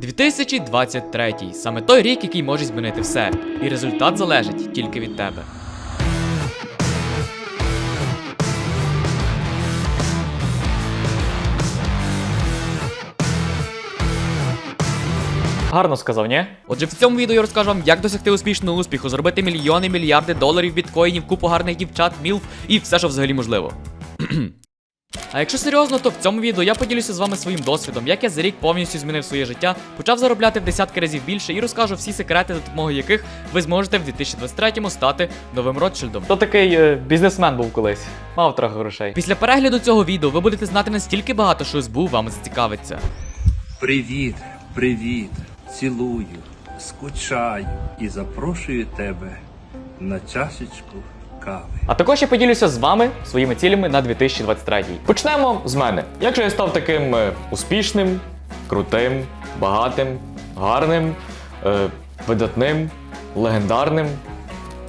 2023 саме той рік, який може змінити все, і результат залежить тільки від тебе. Гарно сказав, ні? Отже, в цьому відео я розкажу вам, як досягти успішного успіху, зробити мільйони, мільярди доларів біткоїнів, купу гарних дівчат, мілф і все, що взагалі можливо. А якщо серйозно, то в цьому відео я поділюся з вами своїм досвідом, як я за рік повністю змінив своє життя, почав заробляти в десятки разів більше і розкажу всі секрети, за допомогою яких ви зможете в 2023 стати новим Ротшильдом. То такий е, бізнесмен був колись. Мав трохи грошей. Після перегляду цього відео ви будете знати настільки багато, що СБУ вам зацікавиться. Привіт, привіт, цілую, скучаю і запрошую тебе на чашечку кави. А також я поділюся з вами своїми цілями на 2023. Почнемо з мене. Як же я став таким е, успішним, крутим, багатим, гарним, е, видатним, легендарним.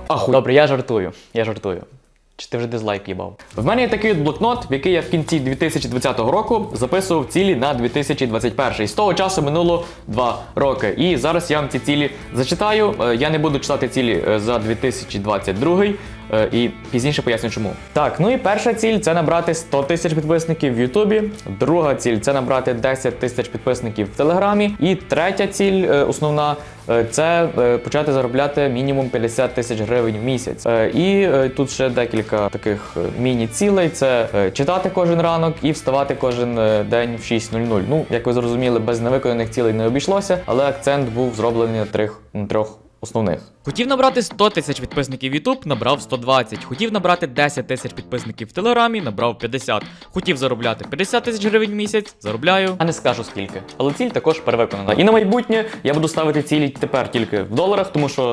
Ахуй. Добре, я жартую. Я жартую. Чи ти вже дизлайк їбав? В мене є такий блокнот, в який я в кінці 2020 року записував цілі на 2021. І з того часу минуло 2 роки. І зараз я вам ці цілі зачитаю. Е, Я не буду читати цілі е, за 2022 е, і пізніше поясню чому. Так, ну і перша ціль це набрати 100 тисяч підписників в Ютубі. Друга ціль це набрати 10 тисяч підписників в Телеграмі. І третя ціль, е, основна, е, це е, почати заробляти мінімум 50 тисяч гривень в місяць. Е, І е, тут ще декілька таких е, міні-цілей: це е, читати кожен ранок і вставати кожен е, день в 6.00. Ну, як ви зрозуміли, без невиконаних цілей не обійшлося, але акцент був зроблений на трьох основних. Хотів набрати 100 тисяч підписників YouTube, набрав 120. Хотів набрати 10 тисяч підписників в Телеграмі, набрав 50. Хотів заробляти 50 тисяч гривень в місяць, заробляю. А не скажу скільки, але ціль також перевиконана. І на майбутнє я буду ставити цілі тепер тільки в доларах, тому що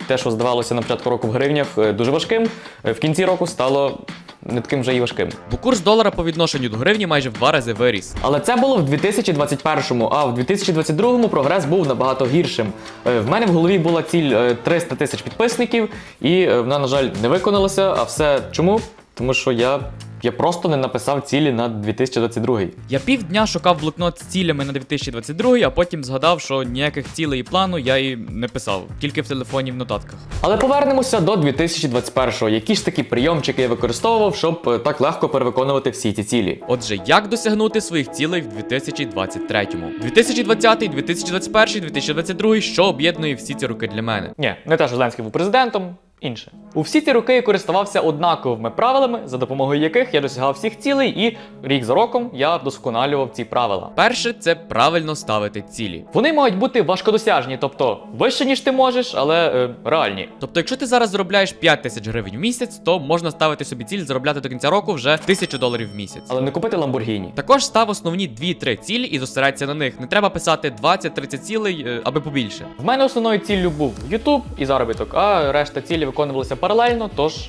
е, те, що здавалося на початку року в гривнях, е, дуже важким. е, в кінці року стало не таким вже і важким. Бо курс долара по відношенню до гривні майже в два рази виріс. Але це було в 2021-му, а в 2022-му прогрес був набагато гіршим. Е, В мене в голові була ціль е, 300 тисяч підписників, і е, вона, на жаль, не виконалася. А все чому? Тому що я, я просто не написав цілі на 2022. Я півдня шукав блокнот з цілями на 2022, а потім згадав, що ніяких цілей і плану я і не писав, тільки в телефоні в нотатках. Але повернемося до 2021-го. Які ж такі прийомчики я використовував, щоб е, так легко перевиконувати всі ці цілі? Отже, як досягнути своїх цілей в 2023-му? 2020, 2021, 2022, що об'єднує всі ці роки для мене? Ні, не те, що Зеленський був президентом, інше. У всі ці роки я користувався однаковими правилами, за допомогою яких я досягав всіх цілей, і рік за роком я вдосконалював ці правила. Перше, це правильно ставити цілі. Вони мають бути важкодосяжні, тобто вище, ніж ти можеш, але е, реальні. Тобто, якщо ти зараз заробляєш 5 тисяч гривень в місяць, то можна ставити собі ціль заробляти до кінця року вже 1000 доларів в місяць. Але не купити Ламборгіні. Також став основні 2-3 цілі і зосередься на них. Не треба писати 20-30 цілей, е, аби побільше. В мене основною ціллю був YouTube і заробіток, а решта цілі виконувалися паралельно, тож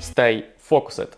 stay focused.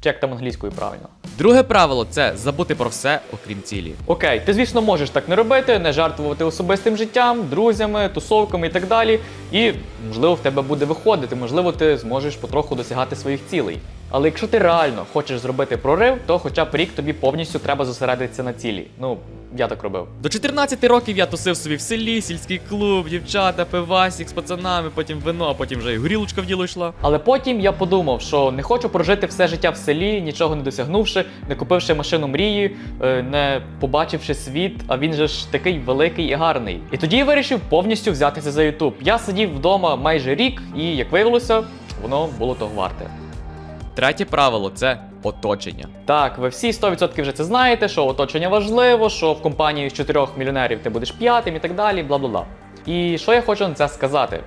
Чек там англійською правильно. Друге правило це забути про все, окрім цілі. Окей, ти, звісно, можеш так не робити, не жартувати особистим життям, друзями, тусовками і так далі. І, можливо, в тебе буде виходити, можливо, ти зможеш потроху досягати своїх цілей. Але якщо ти реально хочеш зробити прорив, то хоча б рік тобі повністю треба зосередитися на цілі. Ну, я так робив. До 14 років я тусив собі в селі, сільський клуб, дівчата, пивасік з пацанами, потім вино, а потім вже і горілочка в діло йшла. Але потім я подумав, що не хочу прожити все життя в селі, нічого не досягнувши, не купивши машину мрії, е, не побачивши світ, а він же ж такий великий і гарний. І тоді я вирішив повністю взятися за Ютуб. Я сидів вдома майже рік, і як виявилося, воно було того варте. Третє правило це оточення. Так, ви всі 100% вже це знаєте, що оточення важливо, що в компанії з чотирьох мільйонерів ти будеш п'ятим і так далі, бла бла бла. І що я хочу на це сказати?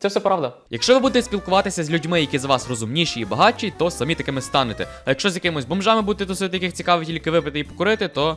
Це все правда. Якщо ви будете спілкуватися з людьми, які з вас розумніші і багатші, то самі такими станете. А якщо з якимись бомжами будете тусити, яких цікавить тільки випити і покурити, то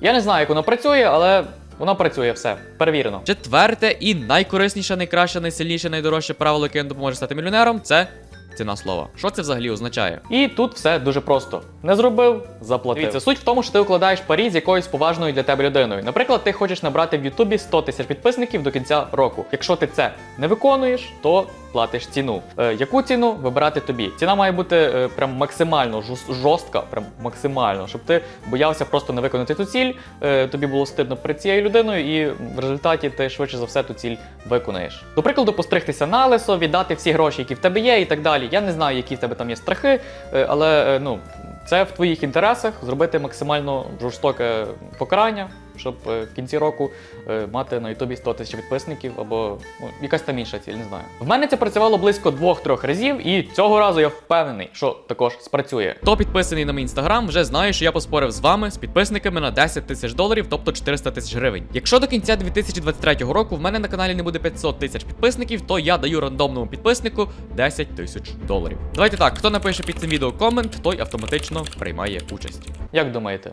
Я не знаю, як воно працює, але воно працює все. Перевірено. четверте і найкорисніше, найкраще, найсильніше, найдорожче правило, яке вам допоможе стати мільйонером, це ціна слова. Що це взагалі означає? І тут все дуже просто. Не зробив, заплатив. Дивіться, суть в тому, що ти укладаєш парі з якоюсь поважною для тебе людиною. Наприклад, ти хочеш набрати в Ютубі 100 тисяч підписників до кінця року. Якщо ти це не виконуєш, то платиш ціну. Е, яку ціну вибирати тобі? Ціна має бути е, прям максимально жорст- жорстка, прям максимально, щоб ти боявся просто не виконати ту ціль. е, тобі було стидно перед цією людиною, і в результаті ти швидше за все ту ціль виконаєш. До прикладу, постригтися на лисо, віддати всі гроші, які в тебе є, і так далі. Я не знаю, які в тебе там є страхи, але ну. Це в твоїх інтересах зробити максимально жорстоке покарання, щоб е, в кінці року е, мати на Ютубі 100 тисяч підписників або ну, якась там інша ціль, не знаю. В мене це працювало близько двох-трьох разів, і цього разу я впевнений, що також спрацює. Хто підписаний на мій інстаграм, вже знає, що я поспорив з вами з підписниками на 10 тисяч доларів, тобто 400 тисяч гривень. Якщо до кінця 2023 року в мене на каналі не буде 500 тисяч підписників, то я даю рандомному підписнику 10 тисяч доларів. Давайте так, хто напише під цим відео комент, той автоматично приймає участь. Як думаєте?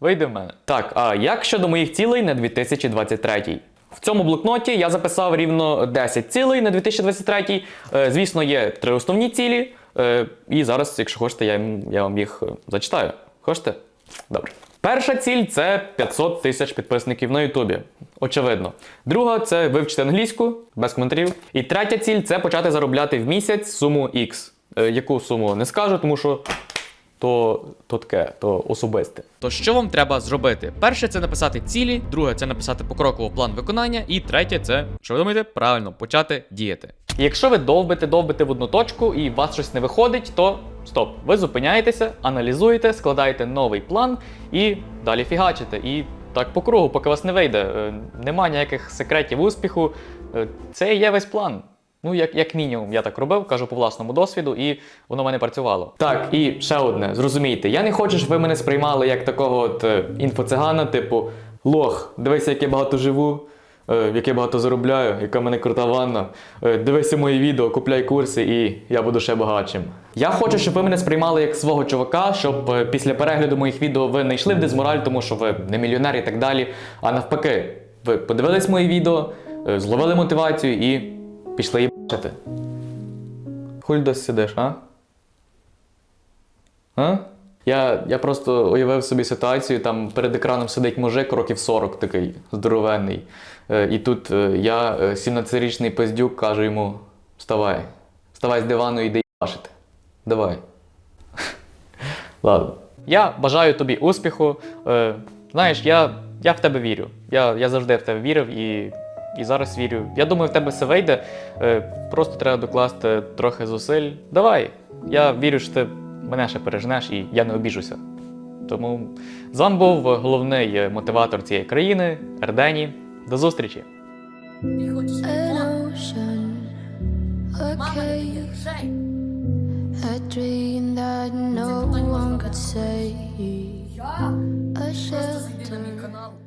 Вийде в мене. Так, а як щодо моїх цілей на 2023? В цьому блокноті я записав рівно 10 цілей на 2023. Е, звісно, є три основні цілі. Е, і зараз, якщо хочете, я, вам їх е, зачитаю. Хочете? Добре. Перша ціль це 500 тисяч підписників на Ютубі. Очевидно. Друга це вивчити англійську, без коментарів. І третя ціль це почати заробляти в місяць суму X. Е, яку суму не скажу, тому що то, то таке, то особисте. То що вам треба зробити? Перше це написати цілі, друге це написати покроково план виконання, і третє це, що ви думаєте, правильно почати діяти. Якщо ви довбите, довбите в одну точку і у вас щось не виходить, то стоп. Ви зупиняєтеся, аналізуєте, складаєте новий план і далі фігачите. І так по кругу, поки вас не вийде. Е, Нема ніяких секретів успіху. Е, Це і є весь план. Ну, як, як мінімум, я так робив, кажу по власному досвіду, і воно в мене працювало. Так, і ще одне, зрозумійте, я не хочу, щоб ви мене сприймали як такого от е, інфоцигана, типу лох, дивися, як я багато живу, е, як я багато заробляю, яка в мене крута ванна. Е, дивися мої відео, купляй курси, і я буду ще багатшим. Я хочу, щоб ви мене сприймали як свого чувака, щоб після перегляду моїх відео ви не йшли в дезмораль, тому що ви не мільйонер і так далі. А навпаки, ви подивились мої відео, зловили мотивацію і пішли їбачити. Хуль досі сидиш, а? А? Я, я просто уявив собі ситуацію, там перед екраном сидить мужик років 40 такий здоровенний. Е, і тут е, я, е, 17-річний пиздюк, кажу йому: вставай, вставай з дивану і йди їбашити. Давай. Ладно. Я бажаю тобі успіху. Е, знаєш, я, я в тебе вірю. Я, я завжди в тебе вірив і, і зараз вірю. Я думаю, в тебе все вийде. Е, просто треба докласти трохи зусиль. Давай. Я вірю, що ти мене ще переженеш і я не обіжуся. Тому з вами був головний е, мотиватор цієї країни Ердені. До зустрічі! Ocean, a dream that no one could save, a shelter